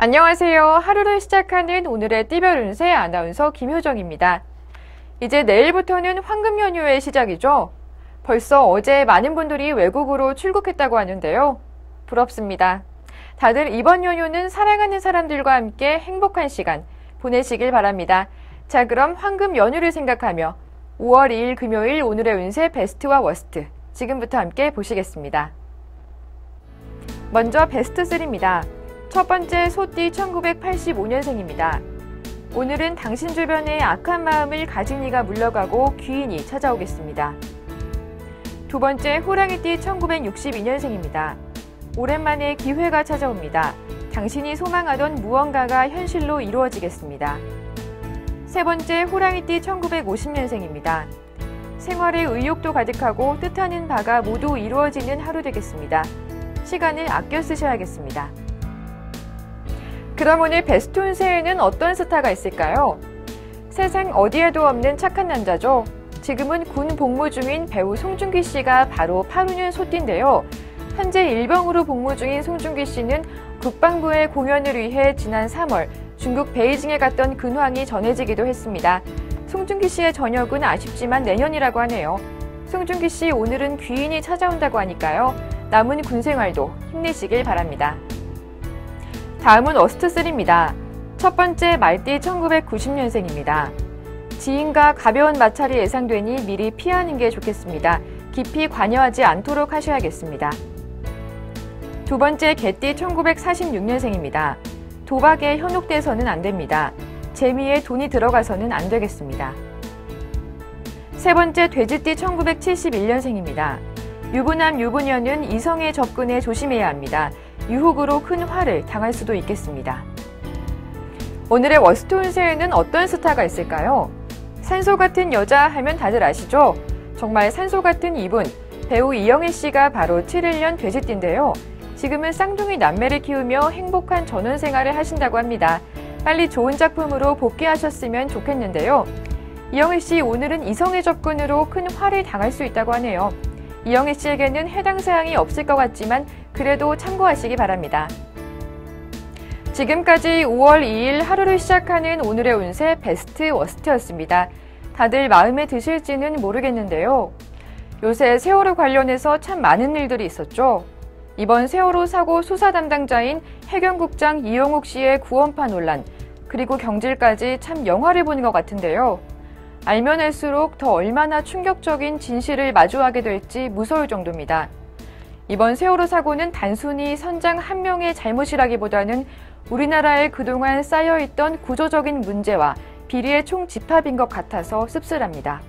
안녕하세요. 하루를 시작하는 오늘의 띠별 운세 아나운서 김효정입니다. 이제 내일부터는 황금 연휴의 시작이죠. 벌써 어제 많은 분들이 외국으로 출국했다고 하는데요. 부럽습니다. 다들 이번 연휴는 사랑하는 사람들과 함께 행복한 시간 보내시길 바랍니다. 자, 그럼 황금 연휴를 생각하며 5월 2일 금요일 오늘의 운세 베스트와 워스트 지금부터 함께 보시겠습니다. 먼저 베스트 3입니다. 첫 번째 소띠 1985년생입니다. 오늘은 당신 주변에 악한 마음을 가진 이가 물러가고 귀인이 찾아오겠습니다. 두 번째 호랑이띠 1962년생입니다. 오랜만에 기회가 찾아옵니다. 당신이 소망하던 무언가가 현실로 이루어지겠습니다. 세 번째 호랑이띠 1950년생입니다. 생활에 의욕도 가득하고 뜻하는 바가 모두 이루어지는 하루 되겠습니다. 시간을 아껴 쓰셔야겠습니다. 그럼 오늘 베스트 운세에는 어떤 스타가 있을까요? 세상 어디에도 없는 착한 남자죠. 지금은 군 복무 중인 배우 송중기 씨가 바로 8호년 소띠인데요. 현재 일병으로 복무 중인 송중기 씨는 국방부의 공연을 위해 지난 3월 중국 베이징에 갔던 근황이 전해지기도 했습니다. 송중기 씨의 저녁은 아쉽지만 내년이라고 하네요. 송중기 씨 오늘은 귀인이 찾아온다고 하니까요. 남은 군 생활도 힘내시길 바랍니다. 다음은 어스트3입니다. 첫 번째 말띠 1990년생입니다. 지인과 가벼운 마찰이 예상되니 미리 피하는 게 좋겠습니다. 깊이 관여하지 않도록 하셔야겠습니다. 두 번째 개띠 1946년생입니다. 도박에 현혹돼서는 안 됩니다. 재미에 돈이 들어가서는 안 되겠습니다. 세 번째 돼지띠 1971년생입니다. 유부남 유부녀는 이성의 접근에 조심해야 합니다. 유혹으로 큰 화를 당할 수도 있겠습니다. 오늘의 워스트 운세에는 어떤 스타가 있을까요? 산소 같은 여자 하면 다들 아시죠? 정말 산소 같은 이분, 배우 이영애 씨가 바로 7일년 돼지띠인데요. 지금은 쌍둥이 남매를 키우며 행복한 전원 생활을 하신다고 합니다. 빨리 좋은 작품으로 복귀하셨으면 좋겠는데요. 이영애 씨 오늘은 이성의 접근으로 큰 화를 당할 수 있다고 하네요. 이영애 씨에게는 해당 사항이 없을 것 같지만 그래도 참고하시기 바랍니다. 지금까지 5월 2일 하루를 시작하는 오늘의 운세 베스트 워스트였습니다. 다들 마음에 드실지는 모르겠는데요. 요새 세월호 관련해서 참 많은 일들이 있었죠. 이번 세월호 사고 수사 담당자인 해경국장 이용욱 씨의 구원파 논란, 그리고 경질까지 참 영화를 보는 것 같은데요. 알면 알수록 더 얼마나 충격적인 진실을 마주하게 될지 무서울 정도입니다. 이번 세월호 사고는 단순히 선장 한 명의 잘못이라기보다는 우리나라에 그동안 쌓여있던 구조적인 문제와 비리의 총집합인 것 같아서 씁쓸합니다.